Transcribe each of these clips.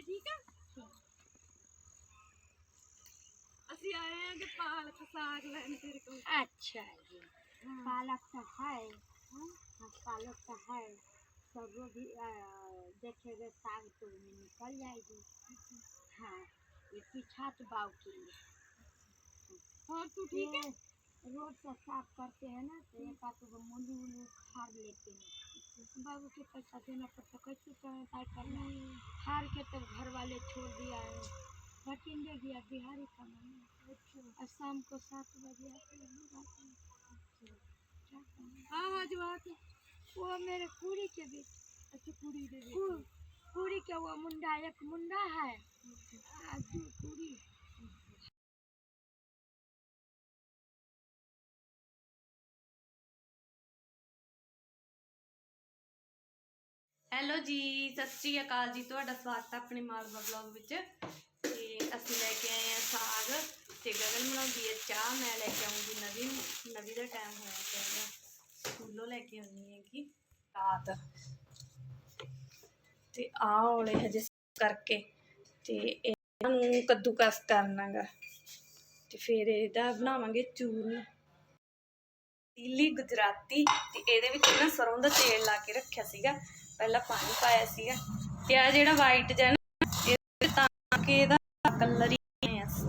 ਸਾਰੇ ਠੀਕ ਆ ਅਸੀਂ ਆਏ ਆ ਕਿ ਪਾਲਕ ਸਾਗ ਲੈਣ ਤੇਰੇ ਕੋਲ अच्छा जी पालक तो है हाँ, हाँ, पालक तो है सब वो भी आ, देखेंगे साग तो में निकल जाएगी हाँ ये पिछात बाव के लिए और तू ठीक है ये रोड से साफ करते हैं ना तो एक आध गो मूली उली उखाड़ लेते हैं बाबू के पैसा देना पड़ता कैसे समझदार करना? है हार के तब घर वाले छोड़ दिया है। भटिंडे गया बिहारी का मन और शाम को सात बजे आते हैं। हैं जवाक वो मेरे पूरी के भी अच्छा दे दे पूरी के वो मुंडा एक मुंडा है। आ, पूरी ਹੈਲੋ ਜੀ, ਸਤਿ ਸ਼੍ਰੀ ਅਕਾਲ ਜੀ। ਤੁਹਾਡਾ ਸਵਾਗਤ ਹੈ ਆਪਣੇ ਮਾਲਵਾ ਬਲੌਗ ਵਿੱਚ। ਤੇ ਅਸੀਂ ਲੈ ਕੇ ਆਏ ਆ ਸਾਗ ਤੇ ਗਗਨ ਬਣਾਉਂਦੀ ਹੈ ਚਾਹ। ਮੈਂ ਲੈ ਕੇ ਆਉਂਗੀ ਨਵੀ ਨੂੰ ਨਵੀ ਦਾ ਟਾਈਮ ਹੋਇਆ ਪਿਆ ਸਕੂਲੋਂ ਲੈ ਕੇ ਆਉਣੀ ਹੈਗੀ ਰਾਤ। ਤੇ ਆਹ ਔਲੇ ਹਜੇ ਕਰਕੇ ਤੇ ਇਹਨਾਂ ਨੂੰ ਕੱਦੂਕਸ ਕਰਨਾਗਾ। ਤੇ ਫਿਰ ਇਹਦਾ ਬਣਾਵਾਂਗੇ ਚੂਰਨ। ਪੀਲੀ ਗੁਜਰਾਤੀ ਤੇ ਇਹਦੇ ਵਿੱਚ ਨਾ ਸਰੋਂ ਦਾ ਤੇਲ ਲਾ ਕੇ ਰੱਖਿਆ ਸੀਗਾ। ਪਹਿਲਾਂ ਪਾਣੀ ਪਾਇਆ ਸੀਗਾ ਤੇ ਆ ਜਿਹੜਾ ਵਾਈਟ ਜਿਹਾ ਨਾ, ਇਹ ਤਾਂ ਕਿ ਇਹਦਾ ਕਲਰ ਹੀ ਆਇਆ ਸੀ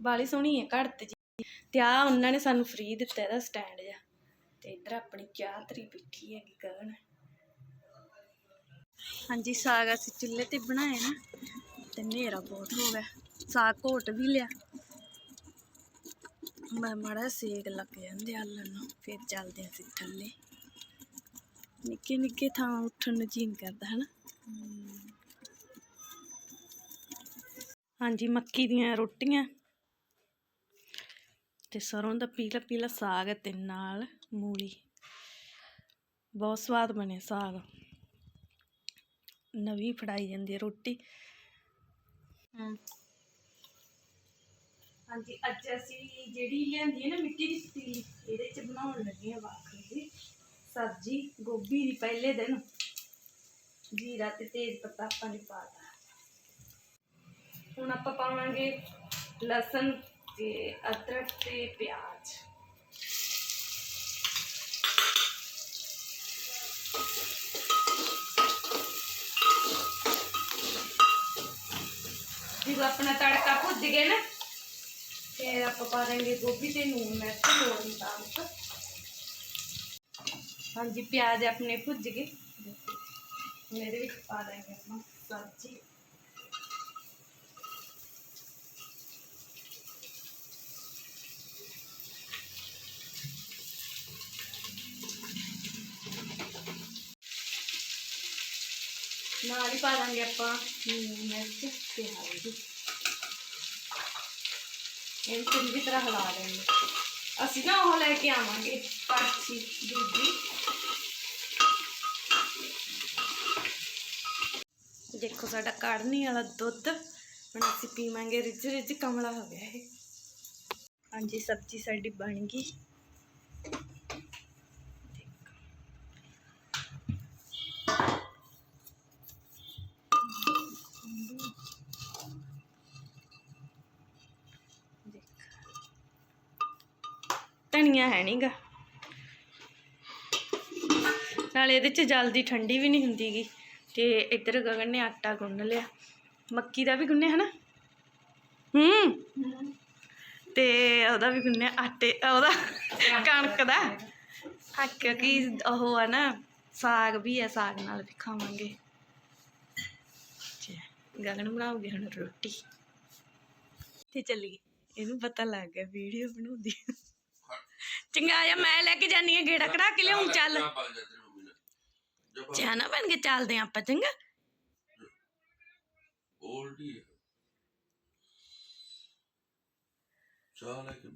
ਬਾਲੀ ਸੋਹਣੀ ਹੈ ਘੜਤ ਜੀ। ਤੇ ਆ ਉਹਨਾਂ ਨੇ ਸਾਨੂੰ ਫ੍ਰੀ ਦਿੱਤਾ ਇਹਦਾ ਸਟੈਂਡ ਜਿਹਾ। ਤੇ ਇੱਧਰ ਆਪਣੀ ਕਿਆ ਤਰੀ ਪਿੱਠੀ ਹੈਗੀ ਗਗਨ। ਹਾਂਜੀ, ਸਾਗ ਅਸੀਂ ਚੁੱਲ੍ਹੇ ਤੇ ਬਣਾਇਆ ਨਾ, ਤੇ ਹਨੇਰਾ ਬਹੁਤ ਹੋ ਗਿਆ। ਸਾਗ ਘੋਟ ਵੀ ਲਿਆ। ਮੈਂ ਮਾੜਾ ਸੇਕ ਲੱਗ ਜਾਂਦੇ ਆਲਣ ਨੂੰ, ਫਿਰ ਚੱਲਦੇ ਅਸੀਂ ਥੱਲੇ। ਨਿੱਕੇ ਨਿੱਕੇ ਥਾਂ ਉੱਠਣ ਨੂੰ ਜੀਨ ਕਰਦਾ, ਹਨਾ? ਹਾਂਜੀ, ਮੱਕੀ ਦੀਆਂ ਰੋਟੀਆਂ। ਤੇ ਸਰੋਂ ਦਾ ਪੀਲਾ ਪੀਲਾ ਸਾਗ ਤੇ ਨਾਲ ਮੂਲੀ। ਬਹੁਤ ਸਵਾਦ ਬਣਿਆ ਸਾਗ। ਨਵੀਂ ਫੜਾਈ ਜਾਂਦੀ ਹੈ ਰੋਟੀ। ਹਾਂਜੀ, ਅੱਜ ਅਸੀਂ ਜਿਹੜੀ ਲਿਆਂਦੀ ਹੈ ਨਾ ਮਿੱਟੀ ਦੀ ਪਤੀਲੀ, ਇਹਦੇ ਚ ਬਣਾਉਣ ਲੱਗੇ ਆ ਵਾਖਰੀ ਦੀ ਸਬਜ਼ੀ, ਗੋਭੀ ਦੀ ਪਹਿਲੇ ਦਿਨ। ਜੀਰਾ ਤੇ ਤੇਜ਼ ਪੱਤਾ ਆਪਾਂ ਨੇ ਪਾਤਾ ਹੁਣ ਆਪਾਂ ਪਾਵਾਂਗੇ ਲਸਣ ਤੇ ਅਦਰਕ ਤੇ ਪਿਆਜ਼। ਜਦੋਂ ਆਪਣਾ ਤੜਕਾ ਭੁੱਜ ਗਿਆ ਨਾ ਫਿਰ ਆਪਾਂ ਪਾ ਦਾਂਗੇ ਗੋਭੀ ਤੇ ਨੂਨ, ਮਿਰਚ ਲੋੜ ਮੁਤਾਬਕ ਹਾਂਜੀ, ਪਿਆਜ਼ ਆਪਣੇ ਭੁੱਜ ਗਏ। ਹੁਣ ਇਹਦੇ ਵਿੱਚ ਪਾ ਦਾਂਗੇ ਆਪਾਂ ਸਬਜ਼ੀ। ਨਾਲ ਹੀ ਪਾ ਦਾਂਗੇ ਆਪਾਂ ਨੂਨ, ਮਿਰਚ ਤੇ ਹਲਦੀ। ਇਹ ਚੰਗੀ ਤਰ੍ਹਾਂ ਹਿਲਾ ਦੇਂਗੇ ਅਸੀਂ ਨਾ ਉਹ ਲੈ ਕੇ ਆਵਾਂਗੇ ਕੜਛੀ ਦੂਜੀ। ਦੇਖੋ ਸਾਡਾ ਕਾੜਨੀ ਵਾਲਾ ਦੁੱਧ, ਹੁਣ ਅਸੀਂ ਪੀਵਾਂਗੇ ਰਿੱਝ ਰਿੱਝ ਕਮਲਾ ਹੋ ਗਿਆ ਇਹ। ਹਾਂਜੀ, ਸਬਜ਼ੀ ਸਾਡੀ ਬਣ ਗਈ। ਧਨੀਆ ਹੈ ਨਹੀਂਗਾ ਨਾਲ ਇਹਦੇ ਚ ਜਲਦੀ ਠੰਡੀ ਵੀ ਨਹੀਂ ਹੁੰਦੀਗੀ। ਤੇ ਇੱਧਰ ਗਗਨ ਨੇ ਆਟਾ ਗੁੰਨ ਲਿਆ। ਮੱਕੀ ਦਾ ਵੀ ਗੁੰਨਿਆ ਹਨਾ? ਹੂੰ। ਤੇ ਉਹਦਾ ਵੀ ਗੁੰਨਿਆ ਆਟੇ, ਉਹਦਾ ਕਣਕ ਦਾ। ਆ ਕਿਉਂਕਿ ਉਹ ਆ ਨਾ, ਸਾਗ ਵੀ ਹੈ ਸਾਗ ਨਾਲ ਵੀ ਖਾਵਾਂਗੇ। ਗਗਨ ਬਣਾਉਗੇ ਹੁਣ ਰੋਟੀ। ਤੇ ਚੱਲੀਏ। ਇਹਨੂੰ ਪਤਾ ਲੱਗ ਗਿਆ, ਵੀਡੀਓ ਬਣਾਉਂਦੀ। ਚੰਗਾ ਆ ਮੈਂ ਲੈ ਕੇ ਜਾਨੀ ਆ ਗੇੜਾ ਕਢਾ ਕੇ ਲਿਆਉਂ ਚੱਲ। ਜਾਣਾ ਬਣ ਕੇ ਚੱਲਦੇ ਆ ਆਪਾਂ ਚੰਗਾ। ਓਲਡੀ ਚਾਹ ਲੈ ਕੇ